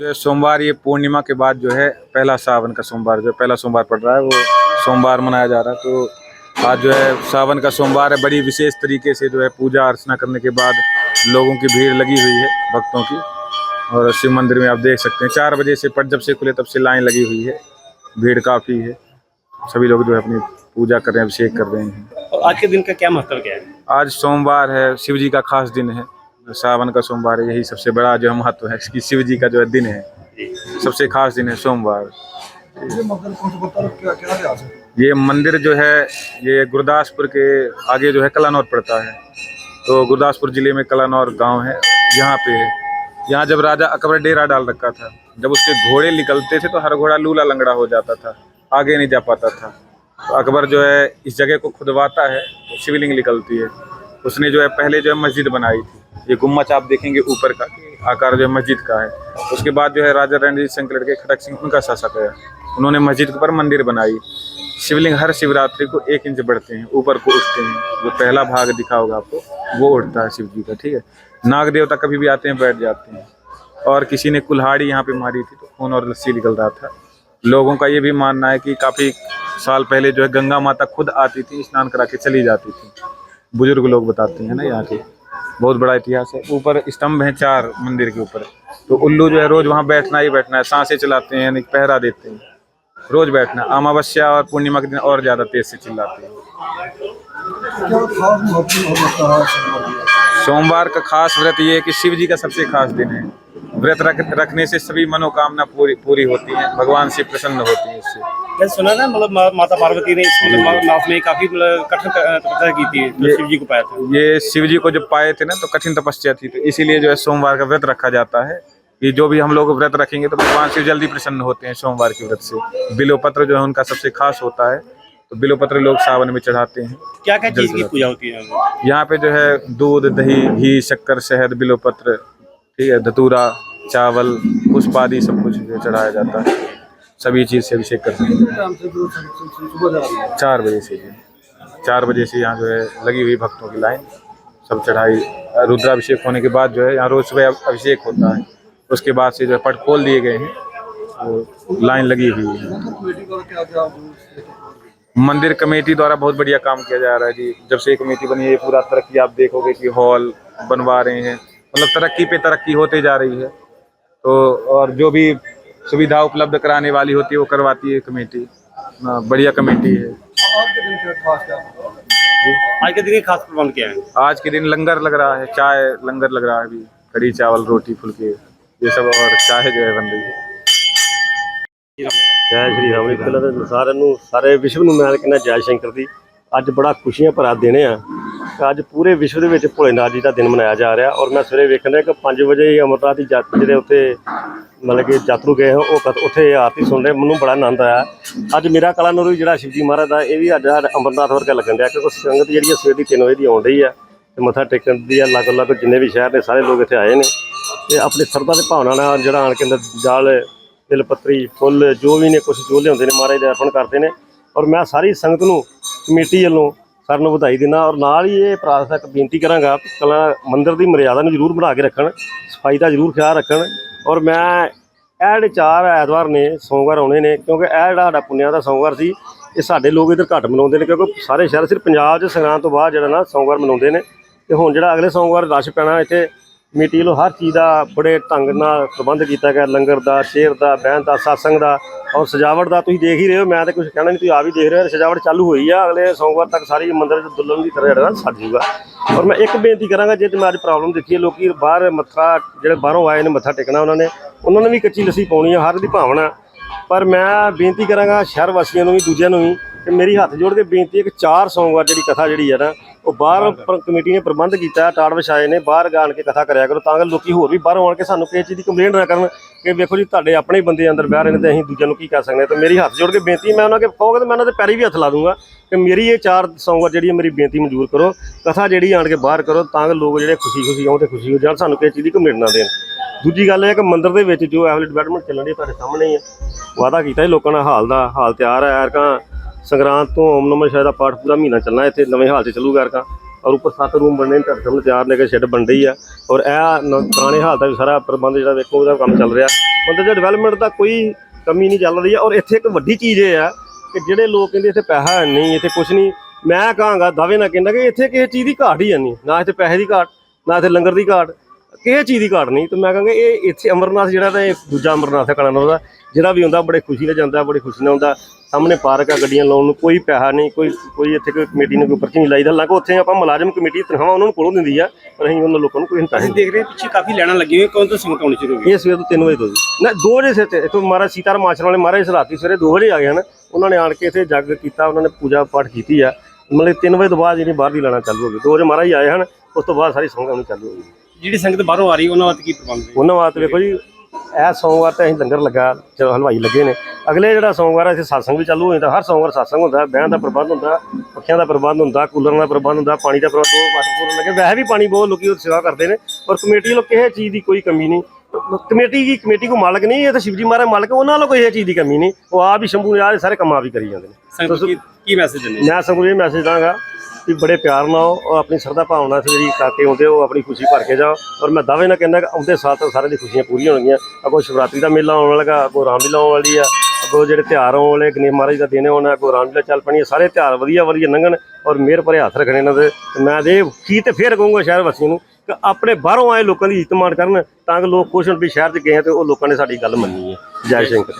जो है सोमवार ये पूर्णिमा के बाद जो है पहला सावन का सोमवार जो पहला सोमवार पड़ रहा है वो सोमवार मनाया जा रहा है। तो आज जो है सावन का सोमवार है बड़ी विशेष तरीके से जो है पूजा अर्चना करने के बाद लोगों की भीड़ लगी हुई है भक्तों की। और शिव मंदिर में आप देख सकते हैं चार बजे से पट जब से खुले तब से लाइन लगी हुई है भीड़ काफ़ी है। सभी लोग जो है अपनी पूजा कर रहे हैं अभिषेक कर रहे हैं। और आज के दिन का क्या महत्व क्या है? आज सोमवार है शिव जी का खास दिन है। सावन का सोमवार यही सबसे बड़ा जो महत्व है कि शिव जी का जो है दिन है सबसे खास दिन है सोमवार। ये मंदिर जो है ये गुरदासपुर के आगे जो है कलानौर पड़ता है। तो गुरदासपुर ज़िले में कलानौर गाँव है यहाँ पे है। यहाँ जब राजा अकबर डेरा डाल रखा था जब उसके घोड़े निकलते थे तो हर घोड़ा लूला लंगड़ा हो जाता था आगे नहीं जा पाता था। तो अकबर जो है इस जगह को खुदवाता है तो शिवलिंग निकलती है। उसने जो है पहले जो है मस्जिद बनाई थी। ये गुम्मच आप देखेंगे ऊपर का आकार जो मस्जिद का है। उसके बाद जो है राजा रणजीत सिंह लड़के खड़क सिंह, उनका शासक है। उन्होंने मस्जिद के ऊपर मंदिर बनाई। शिवलिंग हर शिवरात्रि को एक इंच बढ़ते हैं, ऊपर को उठते हैं। जो पहला भाग दिखा होगा आपको, वो उठता है शिव जी का, ठीक है? नाग देवता कभी भी आते हैं, बैठ जाते हैं। और किसी ने कुल्हाड़ी यहाँ पे मारी थी तो खून और लस्सी निकल रहा था। लोगों का ये भी मानना है कि काफ़ी साल पहले जो है गंगा माता खुद आती थी, स्नान करा के चली जाती थी। बुज़ुर्ग लोग बताते हैं ना यहाँ के। बहुत बड़ा इतिहास है। ऊपर स्तंभ हैं चार मंदिर के ऊपर। तो उल्लू जो है रोज वहाँ बैठना ही बैठना है। साँसें चलाते हैं यानी पहरा देते हैं। रोज बैठना अमावस्या और पूर्णिमा के दिन और ज़्यादा तेज से चिल्लाते हैं। सोमवार का खास व्रत ये है कि शिव जी का सबसे खास दिन है। व्रत रख, रखने से सभी मनोकामना पूरी पूरी होती है। भगवान से प्रसन्न होती है। मैं सुना ना मतलब माता पार्वती ने इस मतलब मा- मास में काफ़ी मतलब कठिन तपस्या की थी जो शिव जी को पाया था। ये शिव जी को जब पाए थे ना तो कठिन तपस्या थी तो इसीलिए जो है सोमवार का व्रत रखा जाता है। कि जो भी हम लोग व्रत रखेंगे तो भगवान शिव जल्दी प्रसन्न होते हैं सोमवार के व्रत से। बिलोपत्र जो है उनका सबसे खास होता है तो बिलोपत्र लोग सावन में चढ़ाते हैं। क्या क्या चीज़ की पूजा होती है यहाँ पे जो है दूध दही घी शक्कर शहद बिलोपत्र ठीक है धतूरा चावल पुष्प आदि सब कुछ जो चढ़ाया जाता है। सभी चीज़ से अभिषेक करते हैं। चार बजे से चार बजे से यहाँ जो है लगी हुई भक्तों की लाइन। सब चढ़ाई, रुद्राभिषेक होने के बाद जो है यहाँ रोज सुबह अभिषेक होता है। उसके बाद से जो है पट खोल दिए गए हैं। तो लाइन लगी हुई है। मंदिर कमेटी द्वारा बहुत बढ़िया काम किया जा रहा है जी। जब से कमेटी बनी है पूरा तरक्की आप देखोगे कि हॉल बनवा रहे हैं। मतलब तरक्की पे तरक्की होते जा रही है। तो और जो भी सुविधा उपलब्ध कराने वाली होती है वो करवाती है कमेटी हाँ, बढ़िया कमेटी है आज के दिन क्या खास क्या आज के दिन के खास प्रबंध क्या है आज के दिन लंगर लग रहा है चाय लंगर लग रहा है अभी कड़ी चावल रोटी फुलके ये सब और चाय जो है बन रही है ਜੈ ਸ਼੍ਰੀ ਰਾਮ ਜੀ ਪਹਿਲਾਂ ਤਾਂ ਸਾਰਿਆਂ ਨੂੰ ਸਾਰੇ ਵਿਸ਼ਵ ਨੂੰ ਮੈਂ ਕਹਿੰਦਾ ਜੈ ਸ਼ੰਕਰ ਦੀ ਅੱਜ ਬੜਾ ਖੁਸ਼ੀਆਂ ਭਰਾ ਦਿਨ ਆ ਤੇ ਅੱਜ ਪੂਰੇ ਵਿਸ਼ਵ ਦੇ ਵਿੱਚ ਭੋਲੇਨਾਥ ਜੀ ਦਾ ਦਿਨ ਮਨਾਇਆ ਜਾ ਰਿਹਾ ਔਰ ਮੈਂ ਸਵੇਰੇ ਵੇਖਣ ਰਿਹਾ ਕਿ 5 ਵਜੇ ਹੀ ਅਮਰਨਾਥ ਦੀ ਜੱਤ ਜਿਹੜੇ ਉੱਥੇ ਮਤਲਬ ਕਿ ਯਾਤਰੂ ਗਏ ਹੋ ਉਹ ਕਦ- ਉੱਥੇ ਆਰਤੀ ਸੁਣ ਰਹੇ, ਮੈਨੂੰ ਬੜਾ ਆਨੰਦ ਆਇਆ। ਅੱਜ ਮੇਰਾ ਕਲਾਨੌਰ ਵੀ ਜਿਹੜਾ ਸ਼ਿਵਜੀ ਮਹਾਰਾਜ ਦਾ, ਇਹ ਵੀ ਅੱਜ ਸਾਡਾ ਅਮਰਨਾਥ ਵਰਗਾ ਲੱਗਣ ਡਿਆ ਕਿਉਂਕਿ ਸੰਗਤ ਜਿਹੜੀ ਆ ਸਵੇਰ ਦੀ 3 ਵਜੇ ਦੀ ਆਉਣ ਰਹੀ ਆ ਤੇ ਮੱਥਾ ਟੇਕਣ ਦੀ ਆ ਅਲੱਗ ਅਲੱਗ ਜਿੰਨੇ ਵੀ ਸ਼ਹਿਰ ਨੇ ਸਾਰੇ ਲੋਕ ਇੱਥੇ ਆਏ ਨੇ। ਤੇ ਆਪਣੀ ਸਰਦਾ ਤੇ ਭਾਵਨਾ ਨਾਲ ਜਿਹੜਾ ਆਣ ਕੇ ਅੰਦਰ ਜਾਲ, ਤਿਲ, ਪੱਤਰੀ, ਫੁੱਲ, ਜੋ ਵੀ ਨੇ ਕੁਝ ਜੋ ਲਿਆਉਂਦੇ ਨੇ, ਮਹਾਰਾਜ ਦੇ ਅਰਪਣ ਕਰਦੇ ਨੇ। ਔਰ ਮੈਂ ਸਾਰੀ ਸੰਗਤ ਨੂੰ, ਕਮੇਟੀ ਵੱਲੋਂ ਸਾਰਿਆਂ ਨੂੰ ਵਧਾਈ ਦਿੰਦਾ ਔਰ ਨਾਲ ਹੀ ਇਹ ਪ੍ਰਾਰਥਨਾ ਇੱਕ ਬੇਨਤੀ ਕਰਾਂਗਾ ਕਿ ਕਲਾ ਮੰਦਿਰ ਦੀ ਮਰਿਆਦਾ ਨੂੰ ਜ਼ਰੂਰ ਬਣਾ ਕੇ ਰੱਖਣ, ਸਫ਼ਾਈ ਦਾ ਜ਼ਰੂਰ ਖਿਆਲ ਰੱਖਣ ਔਰ ਮੈਂ ਇਹ ਜਿਹੜੇ ਚਾਰ ਐਤਵਾਰ ਨੇ, ਸੋਮਵਾਰ ਆਉਣੇ ਨੇ ਕਿਉਂਕਿ ਇਹ ਜਿਹੜਾ ਸਾਡਾ ਪੁੰਨਿਆ ਦਾ ਸੋਮਵਾਰ ਸੀ, ਇਹ ਸਾਡੇ ਲੋਕ ਇਧਰ ਘੱਟ ਮਨਾਉਂਦੇ ਨੇ ਕਿਉਂਕਿ ਸਾਰੇ ਸ਼ਹਿਰ, ਸਿਰਫ ਪੰਜਾਬ 'ਚ ਸੰਗਰਾਂਦ ਤੋਂ ਬਾਅਦ ਜਿਹੜਾ ਨਾ ਸੋਮਵਾਰ ਮਨਾਉਂਦੇ ਨੇ ਤੇ ਹੁਣ ਜਿਹੜਾ ਅਗਲੇ ਸੋਮਵਾਰ ਰਸ਼ ਪੈਣਾ ਇੱਥੇ ਕਮੇਟੀ ਵੱਲੋਂ ਹਰ ਚੀਜ਼ ਦਾ ਬੜੇ ਢੰਗ ਨਾਲ ਪ੍ਰਬੰਧ ਕੀਤਾ ਗਿਆ। ਲੰਗਰ ਦਾ, ਸ਼ੇਰ ਦਾ, ਬਹਿਣ ਦਾ satsang ਦਾ ਔਰ ਸਜਾਵਟ ਦਾ ਤੁਸੀਂ ਦੇਖ ਹੀ ਰਹੇ ਹੋ। ਮੈਂ ਤਾਂ ਕੁਝ ਕਹਿਣਾ ਨਹੀਂ, ਤੁਸੀਂ ਆ ਵੀ ਦੇਖ ਰਹੇ ਹੋ। ਸਜਾਵਟ ਚਾਲੂ ਹੋਈ ਆ। ਅਗਲੇ ਸੋਮਵਾਰ ਤੱਕ ਸਾਰੀ ਮੰਦਿਰ ਚ ਦੁਲਹਨ ਦੀ ਤਰ੍ਹਾਂ ਜਿਹੜਾ ਨਾ ਜੂਗਾ ਔਰ ਮੈਂ ਇੱਕ ਬੇਨਤੀ ਕਰਾਂਗਾ, ਜੇ ਮੈਂ ਅੱਜ ਪ੍ਰੋਬਲਮ ਦੇਖੀ ਹੈ ਲੋਕੀ ਬਾਹਰ ਮੱਥਾ, ਜਿਹੜੇ ਬਾਹਰੋਂ ਆਏ ਨੇ ਮੱਥਾ ਟੇਕਣਾ ਉਹਨਾਂ ਨੇ ਉਹਨਾਂ ਨੇ ਵੀ ਕੱਚੀ ਲੱਸੀ ਪਾਉਣੀ ਆ, ਹਰ ਦੀ ਭਾਵਨਾ ਪਰ ਮੈਂ ਬੇਨਤੀ ਕਰਾਂਗਾ ਸ਼ਹਿਰ ਵਾਸੀਆਂ ਨੂੰ ਵੀ, ਦੂਜਿਆਂ ਨੂੰ ਵੀ, ਕਿ ਮੇਰੀ ਹੱਥ ਜੋੜ ਕੇ ਬੇਨਤੀ ਹੈ ਕਿ ਚਾਰ ਸੋਮਵਾਰ ਜਿਹੜੀ ਕਥਾ ਜਿਹੜੀ ਹੈ ਨਾ ਉਹ ਬਾਹਰ ਪ੍ਰ- ਕਮੇਟੀ ਨੇ ਪ੍ਰਬੰਧ ਕੀਤਾ ਟਾੜ ਵਿਛਾਏ ਨੇ ਬਾਹਰ ਗਾਣ ਕੇ ਕਥਾ ਕਰਿਆ ਕਰੋ ਤਾਂ ਕਿ ਲੋਕੀ ਹੋਰ ਵੀ ਬਾਹਰੋਂ ਆਣ ਕੇ ਸਾਨੂੰ ਕਿਸੇ ਚੀਜ਼ ਦੀ ਕੰਪਲੇਂਟ ਨਾ ਕਰਨ ਕਿ ਵੇਖੋ ਜੀ ਤੁਹਾਡੇ ਆਪਣੇ ਹੀ ਬੰਦੇ ਅੰਦਰ ਬਹਿ ਰਹੇ ਨੇ ਤੇ ਅਸੀਂ ਦੂਜਿਆਂ ਨੂੰ ਕੀ ਕਰ ਸਕਦੇ ਹਾਂ। ਤੇ ਮੇਰੀ ਹੱਥ ਜੋੜ ਕੇ ਬੇਨਤੀ ਮੈਂ ਉਹਨਾਂ ਕੇ ਕਹੋਗੇ ਤੇ ਮੈਂ ਉਹਨਾਂ ਦੇ ਪੈਰੀ ਵੀ ਹੱਥ ਲਾ ਦੂੰਗਾ ਕਿ ਮੇਰੀ ਇਹ ਚਾਰ ਸੋਮਵਾਰ ਜਿਹੜੀ ਹੈ ਮੇਰੀ ਬੇਨਤੀ ਮਨਜ਼ੂਰ ਕਰੋ ਕਥਾ ਜਿਹੜੀ ਆਣ ਕੇ ਬਾਹਰ ਕਰੋ ਤਾਂ ਕਿ ਲੋਕ ਜਿਹੜੇ ਖੁਸ਼ੀ ਖੁਸ਼ੀ ਆਉਣ ਤੇ ਖੁਸ਼ੀ ਹੋ ਜਾਣ ਸਾਨੂੰ ਕਿਸੇ ਚੀਜ਼ ਦੀ ਕੰਪਲੇਂਟ ਨਾ ਦੇਣ। ਦੂਜੀ ਗੱਲ ਇਹ ਹੈ ਕਿ ਮੰਦਿਰ ਦੇ ਵਿੱਚ ਜੋ ਐਵਲੀ ਡਿਵੈਲਪਮੈਂਟ ਚੱਲਣ ਦੀ ਤੁਹਾਡੇ ਸਾਹਮਣੇ ਹੀ ਹੈ ਵਾਅਦਾ ਕੀਤਾ ਸੀ ਲੋਕਾਂ ਨਾਲ ਹਾਲ ਦਾ ਹਾਲ ਤਿਆਰ ਹੈ ਐਰਕਾਂ ਸੰਗਰਾਂਦ ਤੋਂ ਓਮ ਨਮः ਸ਼ਾਇਦ ਦਾ ਪਾਠ ਪੂਰਾ ਮਹੀਨਾ ਚੱਲਣਾ, ਇੱਥੇ ਨਵੇਂ ਹਾਲ 'ਚ ਚੱਲੂਗਾ ਐਰਕਾਂ ਔਰ ਉੱਪਰ ਸੱਤ ਰੂਮ ਬਣਨੇ ਨੇ ਧਰਤਮ ਤਿਆਰ ਨੇ ਕਿ ਸ਼ੈੱਡ ਬਣ ਰਹੀ ਆ। ਔਰ ਇਹ ਨ- ਪੁਰਾਣੇ ਹਾਲ ਦਾ ਵੀ ਸਾਰਾ ਪ੍ਰਬੰਧ ਜਿਹੜਾ ਵੇਖੋ, ਉਹਦਾ ਕੰਮ ਚੱਲ ਰਿਹਾ। ਮਤਲਬ ਜਿਹੜਾ ਡਿਵੈਲਪਮੈਂਟ ਦਾ ਕੋਈ ਕਮੀ ਨਹੀਂ ਚੱਲ ਰਹੀ ਔਰ ਇੱਥੇ ਇੱਕ ਵੱਡੀ ਚੀਜ਼ ਇਹ ਆ ਕਿ ਜਿਹੜੇ ਲੋਕ ਕਹਿੰਦੇ ਇੱਥੇ ਪੈਸਾ ਨਹੀਂ, ਇੱਥੇ ਕੁਝ ਨਹੀਂ। ਮੈਂ ਕਹਾਂਗਾ, ਦਾਅਵੇ ਨਾਲ ਕਹਿੰਦਾ ਕਿ ਇੱਥੇ ਕਿਸੇ ਚੀਜ਼ ਦੀ ਘਾਟ ਹੀ ਹੈ ਨਹੀਂ। ਨਾ ਇੱਥੇ ਪੈਸੇ ਦੀ ਘਾਟ, ਨਾ ਇੱਥੇ ਲੰਗਰ ਦੀ ਘਾਟ। ਕਿਸੇ ਚੀਜ਼ ਦੀ ਘਾਟ ਨਹੀਂ ਤੇ ਮੈਂ ਕਹਾਂਗਾ ਇਹ ਇੱਥੇ ਅਮਰਨਾਥ ਜਿਹੜਾ ਤਾਂ ਇਹ ਦੂਜਾ ਅਮਰਨਾਥ ਹੈ ਕਲਾਨੌਰ ਦਾ ਜਿਹੜਾ ਵੀ ਹੁੰਦਾ ਬੜੇ ਖੁਸ਼ੀ ਨਾਲ ਜਾਂਦਾ ਬੜੀ ਖੁਸ਼ੀ ਨਾਲ ਹੁੰਦਾ। ਸਾਹਮਣੇ ਪਾਰਕ ਆ ਗੱਡੀਆਂ ਲਾਉਣ ਨੂੰ ਕੋਈ ਪੈਸਾ ਨਹੀਂ ਕੋਈ ਕੋਈ ਇੱਥੇ ਕੋਈ ਕਮੇਟੀ ਨੇ ਕੋਈ ਪਰਚੀ ਨਹੀਂ ਲਾਈਦਾ। ਹਾਲਾਂਕਿ ਉੱਥੇ ਆਪਾਂ ਮੁਲਾਜ਼ਮ ਕਮੇਟੀ ਤਨਖਾਹਾਂ ਉਹਨਾਂ ਨੂੰ ਕੋਲੋਂ ਦਿੰਦੀ ਆ ਪਰ ਅਸੀਂ ਉਹਨਾਂ ਲੋਕਾਂ ਨੂੰ ਕੋਈ ਅਸੀਂ ਨਹੀਂ। ਦੇਖ ਰਹੇ ਪਿੱਛੇ ਕਾਫੀ ਲੈਣਾ ਲੱਗੀ ਹੋਈ ਕੌਣ ਤੋਂ ਸੰਗਤ ਆਉਣੀ ਸ਼ੁਰੂ ਹੋ ਗਈ? ਇਹ ਸਵੇਰ ਤੋਂ 3 ਵਜੇ ਤੋਂ ਨਾ 2 ਵਜੇ ਸੇ ਇੱਥੋਂ ਮਹਾਰਾਜ ਸੀਤਾਰਾਮ ਆਸ਼ਰਮ ਵਾਲੇ ਮਹਾਰਾਜ ਰਾਤੀ ਸਵੇਰੇ 2 ਵਜੇ ਆ ਗਏ ਹਨ। ਉਹਨਾਂ ਨੇ ਆਣ ਕੇ ਇੱਥੇ ਜੱਗ ਕੀਤਾ ਉਹਨਾਂ ਨੇ ਪੂਜਾ ਪਾਠ ਕੀਤੀ ਆ। ਮਤਲਬ 3 ਵਜੇ ਤੋਂ ਬਾਅਦ ਜਿਹੜੀ ਬਾਹਰ ਦੀ ਲੈਣਾ ਚਾਲੂ ਹੋ ਗਈ। 2 ਵਜੇ ਮਹਾਰਾਜ ਆਏ ਹਨ ਉਸ ਤੋਂ ਬਾਅਦ ਸਾਰੀ ਸੰਗਤ ਆਉਣੀ ਚਾਲੂ ਹੋ ਗਈ। ਜਿਹੜੀ ਸੰਗਤ ਬਾਹਰੋਂ ਆ ਰਹੀ, ਉਹਨਾਂ ਵਾਸਤੇ ਕੀ ਪ੍ਰਬੰਧ ਹੈ ਉਹਨਾਂ ਵਾਸਤੇ ਵੇਖੋ ਜੀ, ਇਹ ਸੋਮਵਾਰ ਤੇ ਅਸੀਂ ਲੰਗਰ ਲੱਗਾ ਚਲੋ ਹਲਵਾਈ ਲੱਗੇ ਨੇ। ਅਗਲੇ ਜਿਹੜਾ ਸੋਮਵਾਰ ਹੈ ਇੱਥੇ satsang ਵੀ ਚਾਲੂ ਹੋ ਜਾਂਦਾ ਹਰ ਸੋਮਵਾਰ satsang ਹੁੰਦਾ, ਬਹਿਣ ਦਾ ਪ੍ਰਬੰਧ ਹੁੰਦਾ, ਪੱਖਿਆਂ ਦਾ ਪ੍ਰਬੰਧ ਹੁੰਦਾ, ਕੂਲਰਾਂ ਦਾ ਪ੍ਰਬੰਧ ਹੁੰਦਾ, ਪਾਣੀ ਦਾ ਪ੍ਰਬੰਧ ਦੋ ਵਾਟਰ ਲੱਗੇ, ਵੈਸੇ ਵੀ ਪਾਣੀ ਬਹੁਤ ਲੋਕੀ ਉਹ ਸੇਵਾ ਕਰਦੇ ਨੇ, ਪਰ ਕਮੇਟੀ ਵੱਲੋਂ ਕਿਸੇ ਚੀਜ਼ ਦੀ ਕੋਈ ਕਮੀ ਨਹੀਂ। ਕਮੇਟੀ ਦੀ ਕਮੇਟੀ ਕੋ ਮਾਲਕ ਨਹੀਂ ਇਹ ਤਾਂ ਸ਼ਿਵਜੀ ਮਹਾਰਾਜ ਮਾਲਕ ਉਹਨਾਂ ਵੱਲੋਂ ਕੋਈ ਇਹ ਚੀਜ਼ ਦੀ ਕਮੀ ਨਹੀਂ। ਉਹ ਆਪ ਹੀ ਸ਼ੰਭੂ ਨੇ ਆਹ ਸਾਰੇ ਕੰਮ ਆਪ ਹੀ ਕਰੀ ਜਾਂਦੇ ਨੇ। ਸੰਗਤ ਨੂੰ ਕੀ ਕੀ ਮੈਸੇਜ ਦਿੰਦੇ ਮੈਂ ਸਗੋਂ ਇਹ ਮੈਸੇਜ ਦਾਂਗਾ ਕਿ ਬੜੇ ਪਿਆਰ ਨਾਲ ਆਓ ਔਰ ਆਪਣੀ ਸਰਦਾ ਭਾਵਨਾ ਜਿਹੜੀ ਕਾਕੇ ਆਉਂਦੇ ਹੋ ਆਪਣੀ ਖੁਸ਼ੀ ਭਰ ਕੇ ਜਾਓ। ਔਰ ਮੈਂ ਦਾਅਵੇ ਨਾਲ ਕਹਿੰਦਾ ਕਿ ਆਉਂਦੇ ਸਾਲ ਤੱਕ ਸਾਰਿਆਂ ਦੀ ਖੁਸ਼ੀਆਂ ਪੂਰੀਆਂ ਹੋਣਗੀਆਂ। ਅੱਗੋਂ ਸ਼ਿਵਰਾਤਰੀ ਦਾ ਮੇਲਾ ਆਉਣ ਲੱਗਾ ਅੱਗੋਂ ਰਾਮਲੀਲਾ ਆਉਣ ਵਾਲੀ ਆ ਅੱਗੋਂ ਜਿਹੜੇ ਤਿਉਹਾਰ ਆਉਣ ਵਾਲੇ ਗਣੇਸ਼ ਮਹਾਰਾਜ ਦਾ ਦਿਨ ਆਉਣਾ ਅੱਗੋਂ ਰਾਮਲੀਲਾ ਚੱਲ ਪਣੀ ਹੈ। ਸਾਰੇ ਤਿਉਹਾਰ ਵਧੀਆ ਵਧੀਆ ਲੰਘਣ ਔਰ ਮਿਹਰ ਭਰੇ ਹੱਥ ਰੱਖਣੇ ਇਹਨਾਂ ਦੇ। ਤੇ ਮੈਂ ਦੇ ਕੀ ਤੇ ਫੇਰ ਕਹੂੰਗਾ ਸ਼ਹਿਰ ਵਾਸੀਆਂ ਨੂੰ ਆਪਣੇ ਬਾਹਰੋਂ ਆਏ ਲੋਕਾਂ ਦੀ ਇੱਜ਼ਤ ਮਾਣ ਕਰਨ ਤਾਂ ਕਿ ਲੋਕ ਖੁਸ਼ ਹੋਣ ਵੀ ਸ਼ਹਿਰ 'ਚ ਗਏ ਆ ਤੇ ਉਹ ਲੋਕਾਂ ਨੇ ਸਾਡੀ ਗੱਲ ਮੰਨੀ ਹੈ। ਜੈ ਸ਼ੰਕਰ।